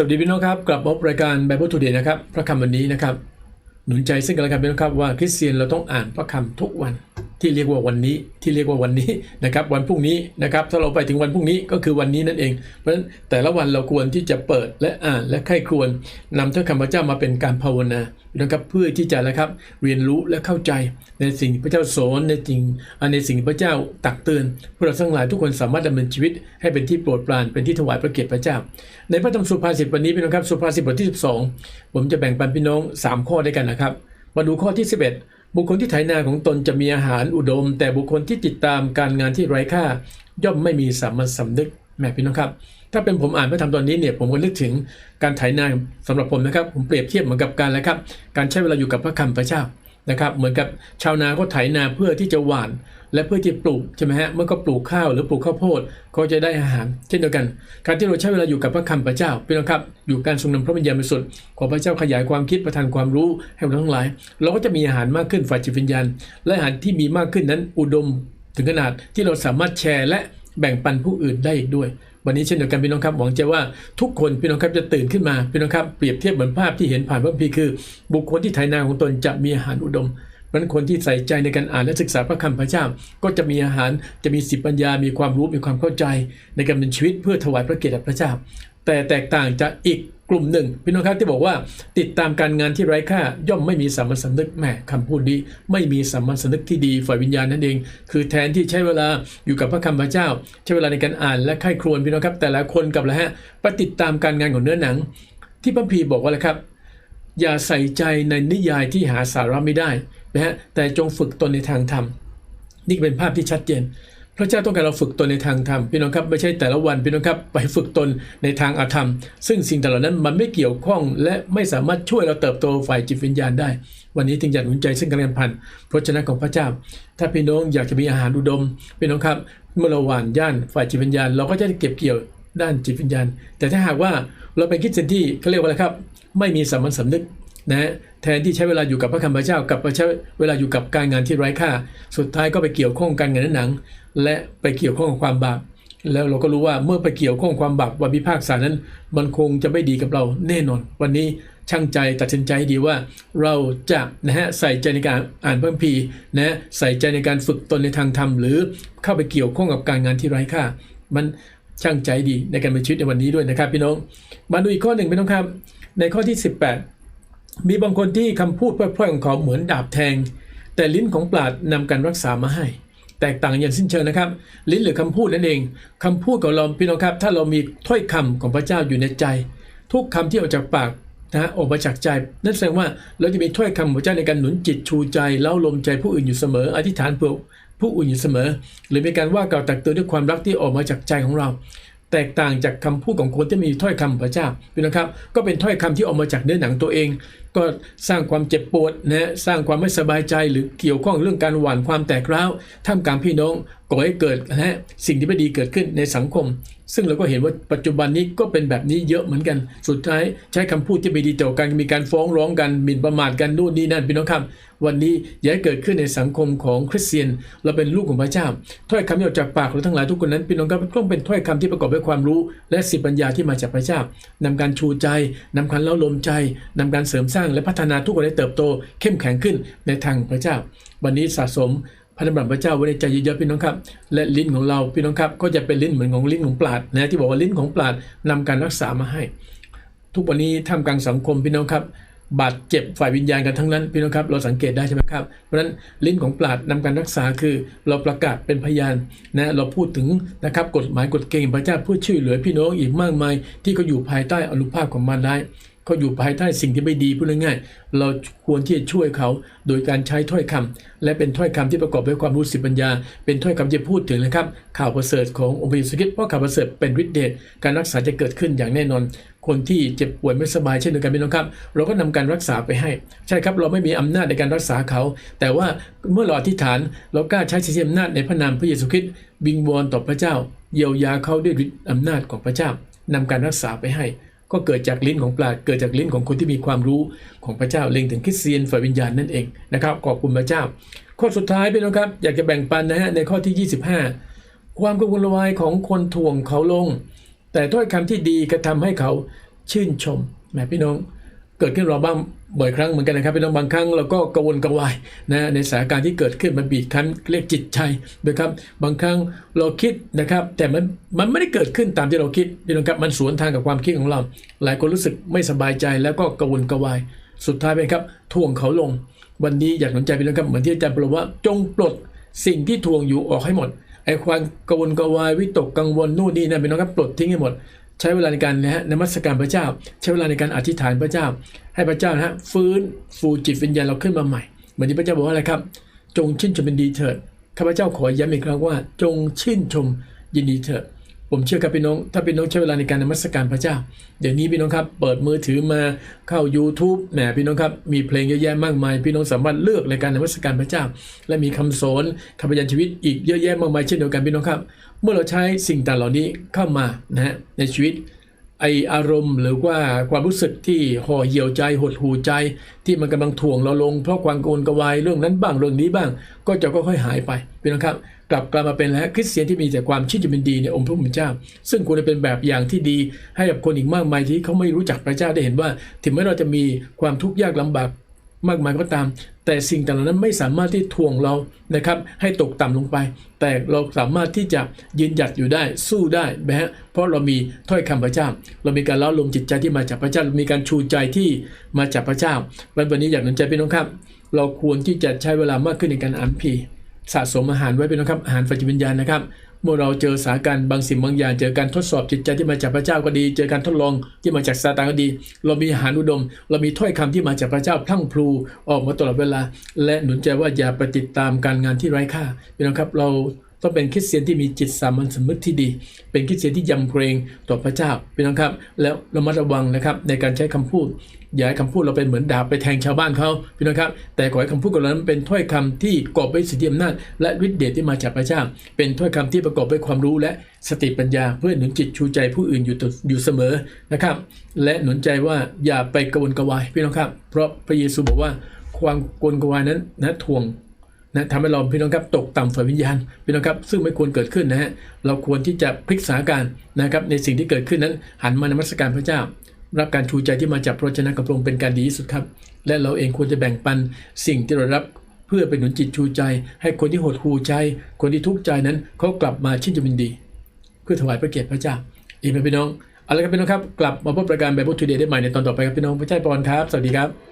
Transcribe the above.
สวัสดีพี่น้องครับ กลับมาพบรายการ Bible Today นะครับ พระคำวันนี้นะครับ หนุนใจซึ่งกันและกันพี่น้องครับว่าคริสเตียนเราต้องอ่านพระคำทุกวัน ที่เรียกว่าวันนี้ที่เรียกว่าวันนี้นะครับวันพรุ่งนี้นะครับถ้าเราไปถึงวันพรุ่งนี้ก็คือวันนี้นั่นเอง เพราะฉะนั้นแต่ละวันเราควรที่จะเปิดและอ่านและใคร่ครวญนำถ้อยคำพระเจ้ามาเป็นการภาวนานะครับเพื่อที่จะนะครับเรียนรู้และเข้าใจในสิ่งพระเจ้าสอนในสิ่งในสิ่งพระเจ้าตักเตือนเพื่อเราทั้งหลายทุกคนสามารถดำเนินชีวิต ให้เป็นที่โปรดปรานเป็นที่ถวายพระเกียรติพระเจ้า ในพระธรรมสุภาษิตวันนี้พี่น้องครับสุภาษิตบทที่ 12 ผมจะแบ่งปันพี่น้อง 3 ข้อด้วยกันนะครับมาดูข้อที่ 11 บุคคลที่ไถนาของตนจะมีอาหารอุดม แต่บุคคลที่ติดตามการงานที่ไร้ค่า ย่อมไม่มีสามัญสำนึกแหม่พี่น้องครับ ถ้าเป็นผมอ่านพระธรรมตอนนี้เนี่ยผมก็นึกถึงการไถนาสำหรับผมนะครับ ผมเปรียบเทียบเหมือนกับการแล้วครับ การใช้เวลาอยู่กับพระคำพระเจ้า นะครับเหมือนกับชาวนาก็ไถนาเพื่อที่จะหว่าน และเพื่อที่ปลูกใช่ไหมฮะเมื่อก็ปลูกข้าวหรือปลูกข้าวโพดก็จะได้อาหาร เช่นเดียวกัน การที่เราใช้เวลาอยู่กับพระคำพระเจ้าพี่น้องครับ อยู่การทรงนำพระวิญญาณบริสุทธิ์ขอพระเจ้าขยายความคิดประทานความรู้ให้เราทั้งหลาย เราก็จะมีอาหารมากขึ้นฝ่ายจิตวิญญาณ และอาหารที่มีมากขึ้นนั้นอุดม ถึงขนาดที่เราสามารถแชร์และแบ่งปันผู้อื่นได้อีกด้วยวันนี้เช่นเดียวกันพี่น้องครับหวังใจว่าทุกคนพี่น้องครับจะตื่นขึ้นมาพี่น้องครับเปรียบเทียบเหมือนภาพที่เห็นผ่านพระคัมภีร์คือ บุคคลที่ไถนาของตนจะมีอาหารอุดมมันคนที่ใส่ใจในการอ่านและศึกษาพระคำพระเจ้า ก็จะมีอาหารจะมีสิบปัญญา มีความรู้มีความเข้าใจ ในการเป็นชีวิตเพื่อถวายพระเกียรติพระเจ้า แต่แตกต่างจากอีก กลุ่มหนึ่งพี่น้องครับที่บอกว่าติดตามการงานที่ไร้ค่าย่อมไม่มีสามัญสำนึกแหมคำพูดนี้ไม่มีสามัญสำนึกที่ดีฝ่ายวิญญาณนั่นเอง คือแทนที่ใช้เวลาอยู่กับพระคำพระเจ้า ใช้เวลาในการอ่านและไข้ครวญพี่น้องครับ แต่ละคนกับละฮะไปติดตามการงานของเนื้อหนัง ที่พระพีบอกว่าอะไรครับ อย่าใส่ใจในนิยายที่หาสาระไม่ได้นะฮะแต่จงฝึกตนในทางธรรมนี่เป็นภาพที่ชัดเจน พระเจ้าต้องการเราฝึกตนในทางธรรมพี่น้องครับไม่ใช่แต่ละวันพี่น้องครับไปฝึกตนในทางอาธรรม ซึ่งสิ่งแต่ละนั้นมันไม่เกี่ยวข้อง และไม่สามารถช่วยเราเติบโตฝ่ายจิตวิญญาณได้ วันนี้จึงอยากหนุนใจซึ่งการเรียนพันธ์พระชนะของพระเจ้า ถ้าพี่น้องอยากจะมีอาหารอุดมพี่น้องครับเมื่อเราหว่านย่านฝ่ายจิตวิญญาณ เราก็จะเก็บเกี่ยวด้านจิตวิญญาณ แต่ถ้าหากว่าเราเป็นคิดเซนที่เขาเรียกว่าอะไรครับ ไม่มีสามัญสำนึกนะ แทนที่ใช้เวลาอยู่กับพระคำพระเจ้ากับใช้เวลาอยู่กับการงานที่ไร้ค่า สุดท้ายก็ไปเกี่ยวข้องกันกับหนัง และไปเกี่ยวข้องกับความบาปแล้วเราก็รู้ว่าเมื่อไปเกี่ยวข้องความบาปวันพิพากษานั้น มันคงจะไม่ดีกับเราแน่นอน วันนี้ช่างใจตัดสินใจให้ดีว่า เราจะนะฮะใส่ใจในการอ่านพระคัมภีร์นะใส่ใจในการฝึกตนในทางธรรม หรือเข้าไปเกี่ยวข้องกับการงานที่ไร้ค่า มันช่างใจดีในการเป็นชีวิตในวันนี้ด้วยนะครับพี่น้อง มาดูอีกข้อหนึ่งพี่น้องครับ ในข้อที่ 18 มีบางคนที่คำพูดพร่อยๆของเขาเหมือนดาบแทง แต่ลิ้นของปราดนำการรักษามาให้ แตกต่างอย่างสิ้นเชิงนะครับ ลิ้นหรือคำพูดนั่นเองคำพูดของเราพี่น้องครับ ถ้าเรามีถ้อยคำของพระเจ้าอยู่ในใจ ทุกคำที่ออกจากปากนะฮะออกมาจากใจนั่นแสดงว่าเราจะมีถ้อยคำของพระเจ้าในการหนุนจิตชูใจเล้าลมใจผู้อื่นอยู่เสมอ อธิษฐานเพื่อผู้อื่นอยู่เสมอ หรือมีการว่ากล่าวตักเตือนด้วยความรักที่ออกมาจากใจของเรา แตกต่างจากคำพูดของคนที่มีถ้อยคำพระเจ้าพี่นะครับ ก็เป็นถ้อยคำที่ออกมาจากเนื้อหนังตัวเอง ก็สร้างความเจ็บปวดนะสร้างความไม่สบายใจหรือเกี่ยวข้องเรื่องการหว่านความแตกร้าวท่ามกลางพี่น้องก่อให้เกิดนะสิ่งที่ไม่ดีเกิดขึ้นในสังคม ซึ่งเราก็เห็นว่าปัจจุบันนี้ก็เป็นแบบนี้เยอะเหมือนกัน สุดท้ายใช้คำพูดที่ไม่ดีต่อกันมีการฟ้องร้องกันหมิ่นประมาทกันนู่นนี่นั่นพี่น้องครับ วันนี้อย่าให้เกิดขึ้นในสังคมของคริสเตียน เราเป็นลูกของพระเจ้าถ้อยคำที่ออกจากปากเราทั้งหลายทุกคนนั้นพี่น้องครับต้องเป็นถ้อยคำที่ประกอบด้วยความรู้และสิปัญญาที่มาจากพระเจ้านำการชูใจนำการเล่าลมใจนำการเสริมสร้างและพัฒนาทุกคนให้เติบโต เข้มแข็งขึ้นในทางพระเจ้า วันนี้สะสมพระนามพระเจ้าไว้ในใจเยอะๆพี่น้องครับ และลิ้นของเราพี่น้องครับ ก็จะเป็นลิ้นเหมือนของลิ้นของปราดนะที่บอกว่าลิ้นของปราดนำการรักษามาให้ ทุกวันนี้ท่ามกลางสังคมพี่น้องครับ บาดเจ็บฝ่ายวิญญาณกันทั้งนั้นพี่น้องครับ เราสังเกตได้ใช่ไหมครับเพราะฉะนั้นลิ้นของปราดนำการรักษาคือ เราประกาศเป็นพยานนะเราพูดถึงนะครับกฎหมายกฎเกณฑ์พระเจ้าเพื่อช่วยเหลือพี่น้องอีกมากมาย ที่เขาอยู่ภายใต้อนุภาพของมารได้ เขาอยู่ภายใต้สิ่งที่ไม่ดีพูดง่ายๆเราควรที่จะช่วยเขาโดยการใช้ถ้อยคำและเป็นถ้อยคำที่ประกอบด้วยความรู้สิปัญญา เป็นถ้อยคำที่พูดถึงนะครับ ข่าวประเสริฐขององค์พระเยซูคริสต์เพราะข่าวประเสริฐเป็นฤทธิ์เดชการรักษาจะเกิดขึ้นอย่างแน่นอน คนที่เจ็บป่วยไม่สบายเช่นเดียวกันพี่น้องครับ เราก็นำการรักษาไปให้ ใช่ครับเราไม่มีอำนาจในการรักษาเขา แต่ว่าเมื่อเราอธิษฐานเรากล้าใช้สิทธิอำนาจในพระนามพระเยซูคริสต์วิงวอนต่อพระเจ้า เยียวยาเขาด้วยฤทธิ์อำนาจของพระเจ้านำการรักษาไปให้ ก็เกิดจากลิ้นของปราดเกิดจากลิ้นของคนที่มีความรู้ของพระเจ้าเล็งถึงคริสเตียนฝ่ายวิญญาณนั่นเองนะครับขอบคุณพระเจ้า ข้อสุดท้ายพี่น้องครับอยากจะแบ่งปันนะฮะในข้อที่ 25 ความกังวลวายของคนทวงเขาลง แต่ถ้อยคำที่ดีกระทำให้เขาชื่นชมแหมพี่น้อง เกิดขึ้นเราบ้างบ่อยครั้งเหมือนกันนะครับพี่น้องบางครั้งเราก็กระวนกระวายนะในสถานการณ์ที่เกิดขึ้นมันบีบคั้นเรียกจิตใจนะครับบางครั้งเราคิดนะครับ แต่มันมันไม่ได้เกิดขึ้นตามที่เราคิดพี่น้องครับมันสวนทางกับความคิดของเรา หลายคนรู้สึกไม่สบายใจแล้วก็กระวนกระวาย สุดท้ายเป็นครับทวงเขาลง วันนี้อยากสนใจพี่น้องครับเหมือนที่อาจารย์ปรว่าจงปลดสิ่งที่ทวงอยู่ออกให้หมดไอ้ความกระวนกระวายวิตกกังวลนู่นนี่นั่นพี่น้องครับปลดทิ้งให้หมด ใช้เวลาในการนะฮะนมัสการพระเจ้า ใช้เวลาในการอธิษฐานพระเจ้า ให้พระเจ้านะฮะฟื้นฟูจิตวิญญาณเราขึ้นมาใหม่เหมือนที่พระเจ้าบอกว่าอะไรครับ จงชื่นชมเป็นดีเถิดข้าพเจ้าขอย้ำอีกครั้งว่า จงชื่นชมยินดีเถิด ผมเชื่อครับพี่น้อง ถ้าพี่น้องใช้เวลาในการนมัสการพระเจ้า เดี๋ยวนี้พี่น้องครับ เปิดมือถือมาเข้า YouTube แหมพี่น้องครับ มีเพลงเยอะแยะมากมาย พี่น้องสามารถเลือกในการนมัสการพระเจ้า และมีคำสอนคำพยานชีวิตอีกเยอะแยะมากมายเช่นเดียวกันพี่น้องครับ เมื่อเราใช้สิ่งต่างเหล่านี้เข้ามานะฮะในชีวิตไออารมณ์หรือว่าความรู้สึกที่ห่อเหี่ยวใจหดหูใจ ที่มันกำลังถ่วงเราลง เพราะความโกนกระวายเรื่องนั้นบ้างเรื่องนี้บ้าง ก็จะค่อยๆหายไปพี่น้องครับ กลับกลายมาเป็นแล้วคริสเตียนที่มีแต่ความชื่นชมยินดีในองค์พระผู้เป็นเจ้า ซึ่งควรจะเป็นแบบอย่างที่ดีให้กับคนอีกมากมายที่เขาไม่รู้จักพระเจ้าได้เห็นว่า ถึงแม้เราจะมีความทุกข์ยากลำบากมากมายก็ตาม แต่สิ่งต่างๆนั้นไม่สามารถที่ทวงเรานะครับให้ตกต่ำลงไป แต่เราสามารถที่จะยืนหยัดอยู่ได้สู้ได้นะฮะเพราะเรามีถ้อยคำพระเจ้า เรามีการเล้าลมจิตใจที่มาจากพระเจ้าามีการชูใจที่มาจากพระเจ้าวันนี้อยากหนุนใจพี่น้องครับ เราควรที่จะใช้เวลามากขึ้นในการอ่านพี สะสมอาหารไว้เป็นนะครับอาหารฝัจิตวิญญาณนะครับ เมื่อเราเจอสถานการณ์บางสิ่งบางอย่าง เจอการทดสอบจิตใจที่มาจากพระเจ้าก็ดี เจอการทดลองที่มาจากซาตานก็ดี เรามีอาหารอุดม เรามีถ้อยคำที่มาจากพระเจ้าพลั่งพลูออกมาตลอดเวลา และหนุนใจว่าอย่าไปติดตามการงานที่ไร้ค่าพี่น้องครับเราต้องเป็นคริสเตียนที่มีจิตสามัญสำนึกที่ดี เป็นคริสเตียนที่ยำเกรงต่อพระเจ้าพี่น้องครับ แล้วระมัดระวังนะครับในการใช้คำพูด อย่าให้คำพูดเราเป็นเหมือนดาบไปแทงชาวบ้านเขาพี่น้องครับ แต่ขอให้คำพูดของเราเป็นถ้อยคำที่กอบด้วยสิทธิอำนาจและฤทธิ์เดชที่มาจากพระเจ้า เป็นถ้อยคำที่ประกอบด้วยความรู้และสติปัญญาเพื่อหนุนจิตชูใจผู้อื่นอยู่อยู่เสมอนะครับ และหนุนใจว่าอย่าไปกวนกวายพี่น้องครับ เพราะพระเยซูบอกว่าความกวนกวายนั้นนะทวงนะทำให้เราพี่น้องครับตกต่ำฝ่ายวิญญาณพี่น้องครับซึ่งไม่ควรเกิดขึ้นนะฮะเราควรที่จะพลิกสถานการณ์นะครับในสิ่งที่เกิดขึ้นนั้นหันมานมัสการพระเจ้า รับการชูใจที่มาจากพระชนะกับพระองค์เป็นการดีที่สุดครับ และเราเองควรจะแบ่งปันสิ่งที่เรารับเพื่อเป็นหนุนจิตชูใจ ให้คนที่หดหูใจ คนที่ทุกข์ใจนั้นเขากลับมาชื่นชมยินดี เพื่อถวายพระเกียรติพระเจ้าอีกไหมพี่น้องเอาละครับพี่น้องครับกลับมาพบรายการแบบพุทธเดย์ได้ใหม่ในตอนต่อไปครับพี่น้องพระเจ้าปอนครับ สวัสดีครับ